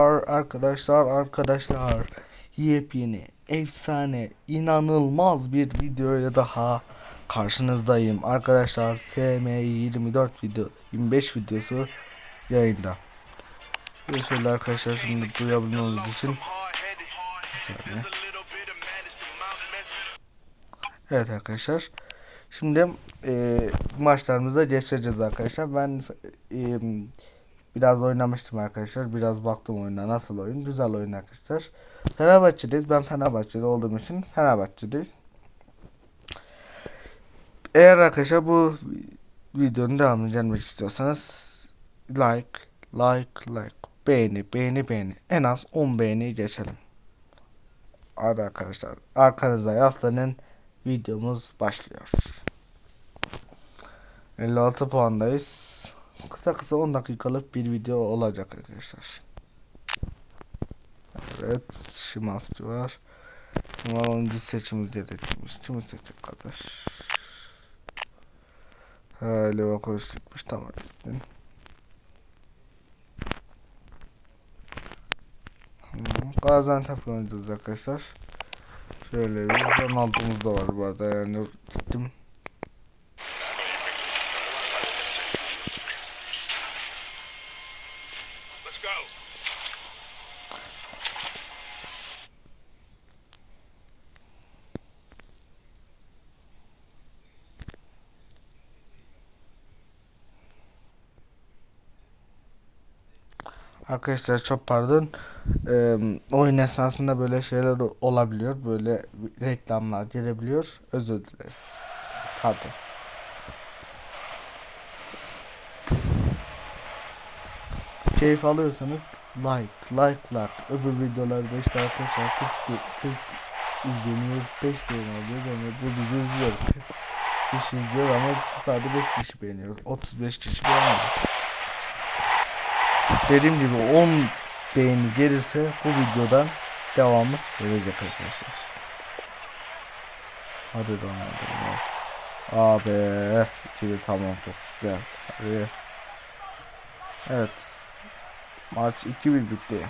Arkadaşlar arkadaşlar yepyeni efsane inanılmaz bir videoya daha karşınızdayım. Arkadaşlar SM24 video 25 videosu yayında. Bir şöyle arkadaşlar şimdi duyabilmeniz için. Evet arkadaşlar. Şimdi e, maçlarımıza geçeceğiz arkadaşlar. Ben e, Biraz oynamıştım arkadaşlar. Biraz baktım oyuna nasıl oyun. Güzel oyun arkadaşlar. Fenerbahçe'deyiz. Ben Fenerbahçe'de olduğum için Fenerbahçe'deyiz. Eğer arkadaşlar bu videonun devamını gelmek istiyorsanız like, like, like, beğeni, beğeni, beğeni. En az 10 beğeni geçelim. Hadi arkadaşlar. Arkanıza yaslanın. Videomuz başlıyor. 56 puandayız. Kısa kısa 10 dakikalık bir video olacak arkadaşlar. Evet, Şimanski var. Numara 10. seçimi gerekmiş. Kimi seçecek kardeş? Ha, Levakovic gitmiş. Tamam gitsin. Hmm, Gaziantep oynayacağız arkadaşlar. Şöyle bir Ronaldo'muz da var bu arada yani gittim. Arkadaşlar çok pardon. Ee, oyun esnasında böyle şeyler olabiliyor. Böyle reklamlar gelebiliyor. Özür dileriz. Pardon. Keyif alıyorsanız like, like, like. Öbür videolarda işte arkadaşlar 40, be- 40 izleniyor, 5 beğeni alıyor. Yani bu bizi. 40 kişi izliyor ama sadece 5 kişi beğeniyor. 35 kişi beğenmiyor. Dediğim gibi 10 beğeni gelirse bu videodan devamı gelecek arkadaşlar. Hadi Ronaldo. Abi ikili tamam çok güzel. Hadi. Evet. Maç 2-1 bitti.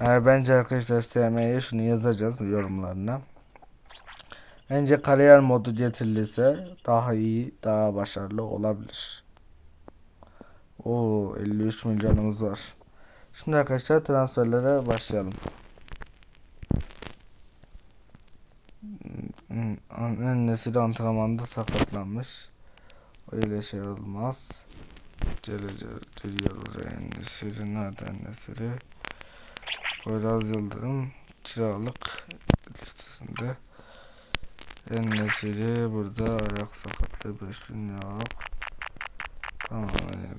Yani bence arkadaşlar SM'ye şunu yazacağız yorumlarına. Bence kariyer modu getirilirse daha iyi, daha başarılı olabilir. Oo 53 milyonumuz var. Şimdi arkadaşlar transferlere başlayalım. En nesil antrenmanda sakatlanmış. Öyle şey olmaz. Gelecek geliyor buraya en nesili. Nerede en nesili? Poyraz Yıldırım kiralık listesinde. En nesili burada ayak sakatlığı 5 gün yok. Tamam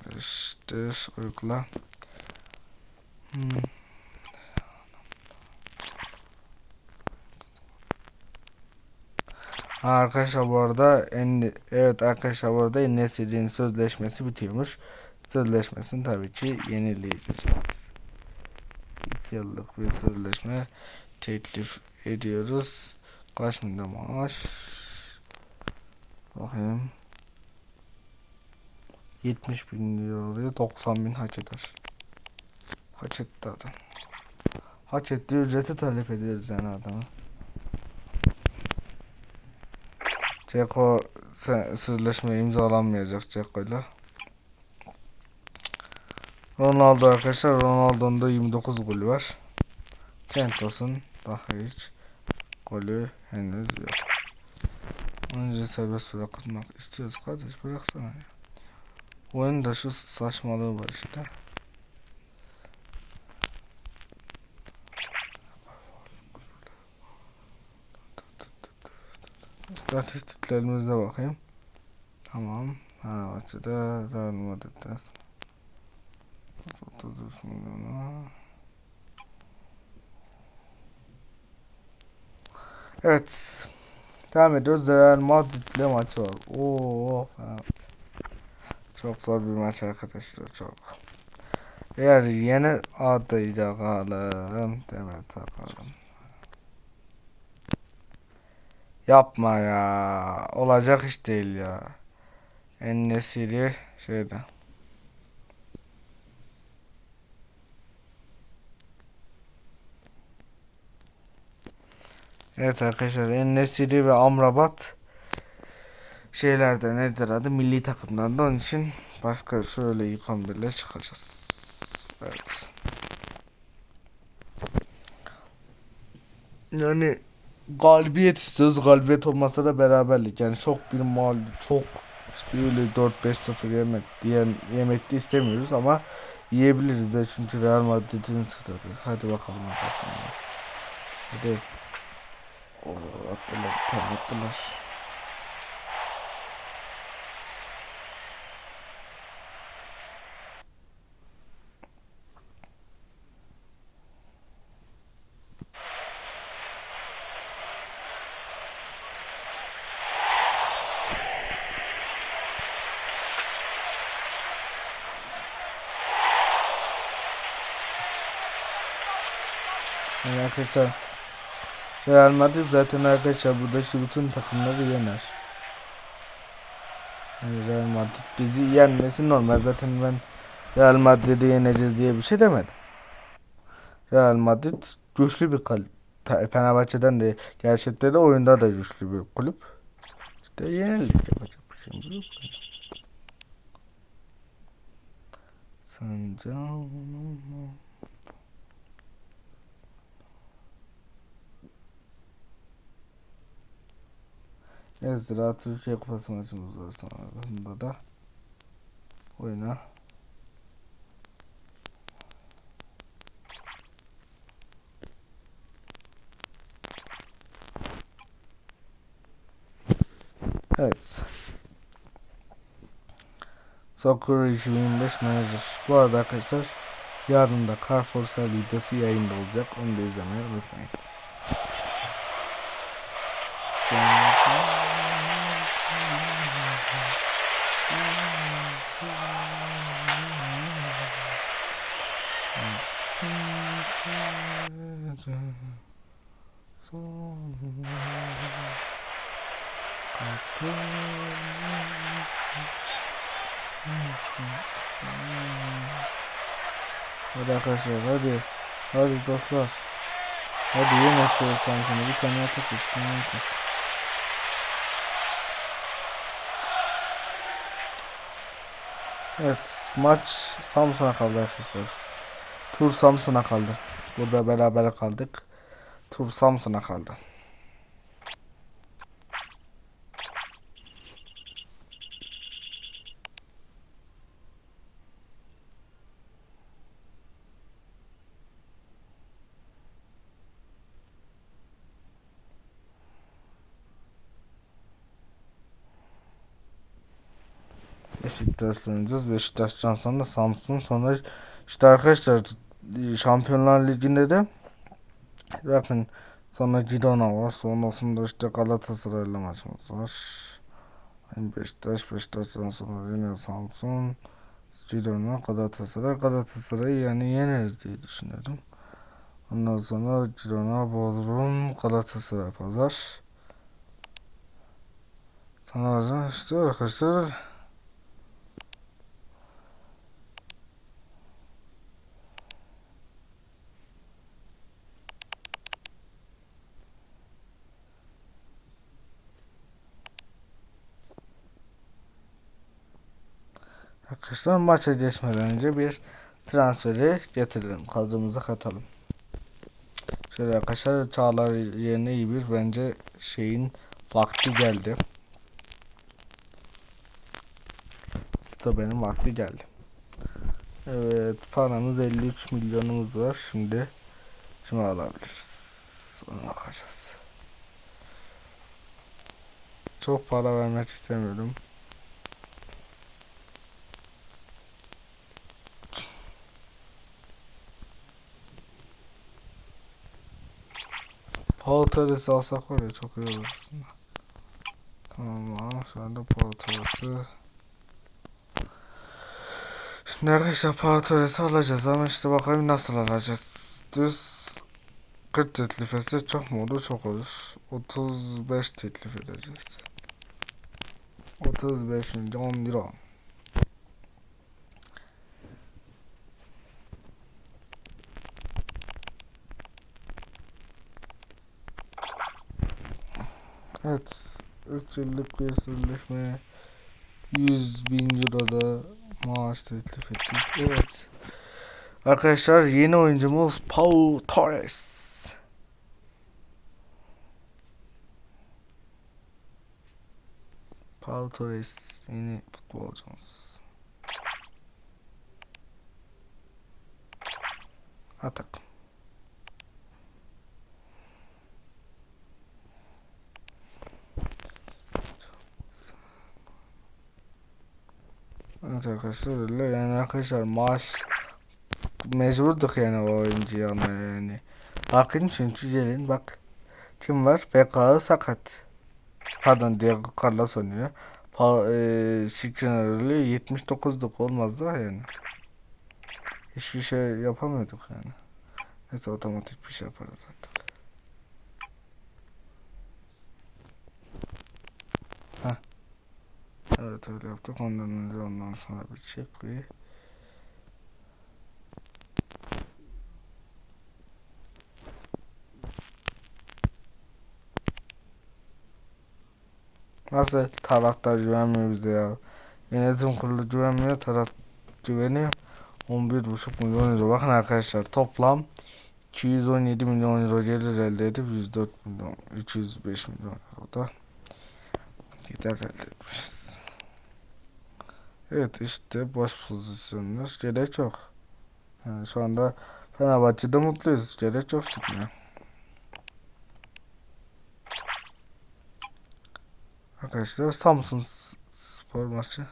yerleştir. Uygula. Hmm. Arkadaşlar bu arada en evet arkadaşlar bu arada en nesilin sözleşmesi bitiyormuş. Sözleşmesini tabii ki yenileyeceğiz. 2 yıllık bir sözleşme teklif ediyoruz. Kaç milyon maaş? Bakayım. 70 bin lira oluyor. 90 bin hak eder. Hak etti adam. Hak ettiği ücreti talep ediyoruz yani adamı. Ceko sözleşme imzalanmayacak Ceko'yla. Ronaldo arkadaşlar Ronaldo'nun da 29 golü var. Kentos'un daha hiç golü henüz yok. Önce serbest bırakılmak istiyoruz kardeş bıraksana ya. Oyunda şu saçmalığı var işte. İstatistiklerimize bakayım. Tamam. Fenerbahçe'de Real Madrid'de 33 milyonu. Evet. Devam ediyoruz. Real Madrid ile maçı var. Oo, Fenerbahçe. Çok zor bir maç arkadaşlar çok. Eğer yeni adayacağım Demet bakalım. Yapma ya. Olacak iş değil ya. En-Nesyri şeyde. Evet arkadaşlar En-Nesyri ve Amrabat şeylerde nedir adı milli takımlarda onun için başka şöyle ilk 11'le çıkacağız. Evet. Yani galibiyet istiyoruz. Galibiyet olmasa da beraberlik. Yani çok bir mal çok öyle 4-5-0 yemek diyen yemek de istemiyoruz ama yiyebiliriz de çünkü Real Madrid'in stadı. Hadi bakalım arkadaşlar. Hadi. Oo, attılar, tam attılar. Arkadaşlar Real Madrid zaten arkadaşlar buradaki bütün takımları yener. Yani Real Madrid bizi yenmesi normal. Zaten ben Real Madrid'i yeneceğiz diye bir şey demedim. Real Madrid güçlü bir Ta- Fenerbahçe'den de gerçekten de oyunda da güçlü bir kulüp. İşte yenildik yapacak bir şey yok. Sancan Ezra Türkiye Kupası maçımız var sonrasında da oyuna Evet. Soccer 2025 Manager. Bu arada arkadaşlar yarın da Carrefour Sel videosu yayında olacak. Onu da izlemeyi unutmayın. Hadi arkadaşlar hadi. Hadi dostlar. Hadi yine şöyle Samsun'u bir tane atak bir tane atak. Evet maç Samsun'a kaldı arkadaşlar. Tur Samsun'a kaldı. Burada beraber kaldık. Tur Samsun'a kaldı. Beşiktaş oynayacağız. Beşiktaş'tan sonra Samsun sonra işte arkadaşlar Şampiyonlar Ligi'nde de bakın sonra Girona var. Sonrasında işte Galatasaray'la maçımız var. Yani Beşiktaş, Beşiktaş'tan sonra yine Samsun, Girona, Galatasaray. Galatasaray'ı yani yeneriz diye düşünüyorum. Ondan sonra Girona, Bodrum, Galatasaray pazar. Sonra işte arkadaşlar Arkadaşlar maça geçmeden önce bir transferi getirelim. Kadromuza katalım. Şöyle arkadaşlar Çağlar yerine iyi bir bence şeyin vakti geldi. Stoper'in vakti geldi. Evet paramız 53 milyonumuz var. Şimdi şimdi alabiliriz. Ona bakacağız. Çok para vermek istemiyorum. Torres'i alsak var ya çok iyi olur aslında. Tamam şu anda Torres'i Şimdi arkadaşlar Torres'i alacağız ama işte bakalım nasıl alacağız. Düz 40 teklif etse çok mu olur? Çok olur. 35 teklif edeceğiz. 35 milyon lira. Evet. 3 yıllık bir sözleşme 100 bin euro da maaş teklif ettik. Evet. Arkadaşlar yeni oyuncumuz Paul Torres. Paul Torres yeni futbolcumuz. Atak. Evet arkadaşlar öyle yani arkadaşlar maaş mecburduk yani o oyuncuyu almaya yani. Bakın çünkü gelin bak. Kim var? BK'ı sakat. Pardon Diego Carlos oynuyor. Pa e, öyle 79'luk olmaz da yani. Hiçbir şey yapamıyorduk yani. Neyse otomatik bir şey yaparız artık. Evet öyle yaptık. Ondan önce ondan sonra bir check ve Nasıl taraftar güvenmiyor bize ya. Yönetim kurulu güvenmiyor, taraf güveniyor. 11,5 milyon euro. Bakın arkadaşlar toplam 217 milyon euro gelir elde edip 104 milyon 305 milyon euro da gider elde etmişiz. Evet işte boş pozisyonlar gerek yok. Yani şu anda Fenerbahçe'de mutluyuz. Gerek yok gitmeye. Arkadaşlar Samsun spor maçı.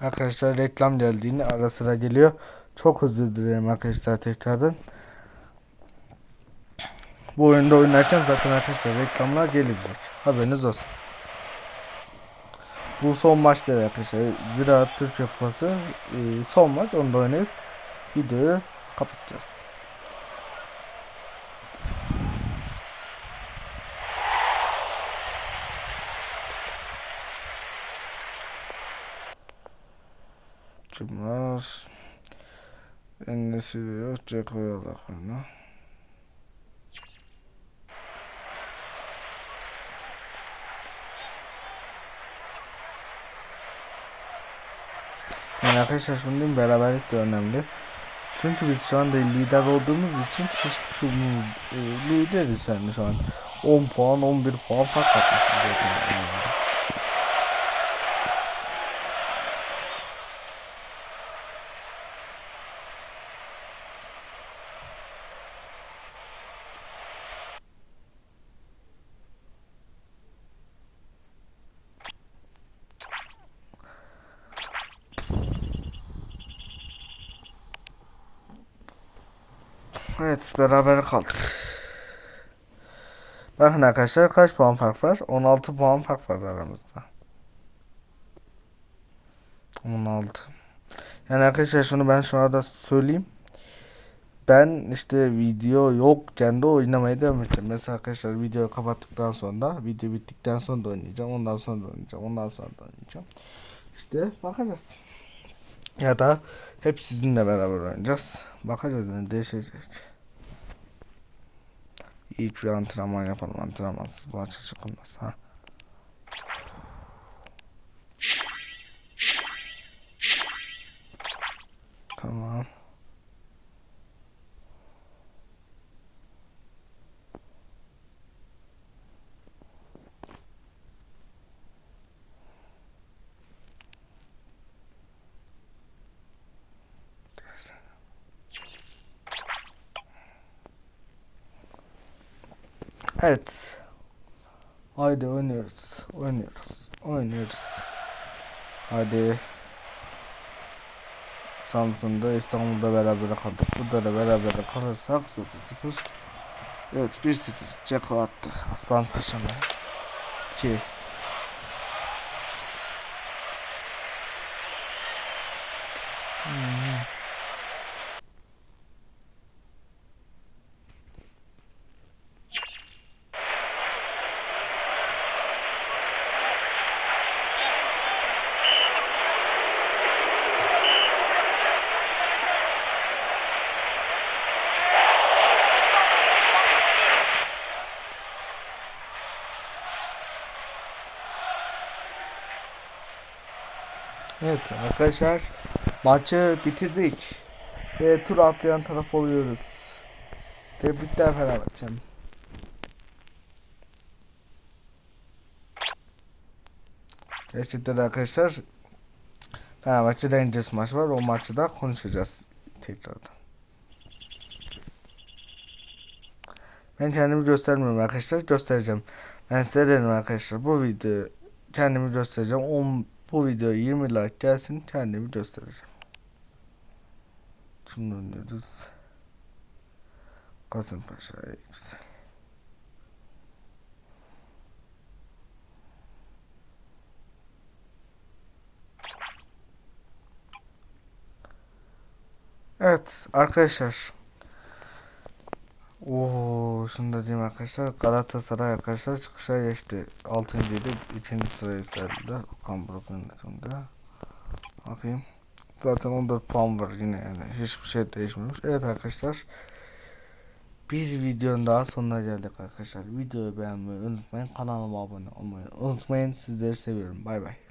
Arkadaşlar reklam geldiğini ara sıra geliyor. Çok özür dilerim arkadaşlar tekrardan. Bu oyunda oynarken zaten arkadaşlar reklamlar gelecek. Haberiniz olsun. Bu son maç değil arkadaşlar. Ziraat Türk Kupası e, son maç. Onu da oynayıp videoyu kapatacağız. Kimler? Ennesi yok. Ceko'ya odaklanıyor. Yani arkadaşlar şunu diyeyim beraberlik de önemli. Çünkü biz şu anda lider olduğumuz için hiçbir e, lideriz yani şu an. 10 puan 11 puan fark atmışız zaten. Yani. Evet beraber kaldık. Bakın arkadaşlar kaç puan fark var? 16 puan fark var aramızda. 16. Yani arkadaşlar şunu ben şu anda söyleyeyim. Ben işte video yok kendi oynamaya devam edeceğim. Mesela arkadaşlar videoyu kapattıktan sonra video bittikten sonra da oynayacağım. Ondan sonra da oynayacağım. Ondan sonra da oynayacağım. İşte bakacağız. Ya da hep sizinle beraber oynayacağız. Bakacağız yani değişecek. İlk bir antrenman yapalım. Antrenmansız maça çıkılmaz. Ha. Tamam. Evet. Haydi oynuyoruz. Oynuyoruz. Oynuyoruz. Hadi. Samsun'da İstanbul'da beraber kaldık. Burada da beraber kalırsak 0-0. Evet 1-0. Ceko attı. Aslan Paşa'na. 2. Evet arkadaşlar maçı bitirdik. Ve tur atlayan taraf oluyoruz. Tebrikler Fenerbahçe'm. Gerçekten arkadaşlar Fenerbahçe Rangers maç var. O maçı da konuşacağız tekrardan. Ben kendimi göstermiyorum arkadaşlar. Göstereceğim. Ben size arkadaşlar. Bu video kendimi göstereceğim. 10 bu video 20 like gelsin kendimi göstereceğim. Şimdi oynuyoruz. Kasımpaşa güzel. Evet arkadaşlar. Oo, şunu da diyeyim arkadaşlar. Galatasaray arkadaşlar çıkışa geçti. 6. ile 2. sıraya yükseldiler. Okan Buruk yönetiminde. Bakayım. Zaten 14 puan var yine yani. Hiçbir şey değişmemiş. Evet arkadaşlar. Bir videonun daha sonuna geldik arkadaşlar. Videoyu beğenmeyi unutmayın. Kanalıma abone olmayı unutmayın. Sizleri seviyorum. Bay bay.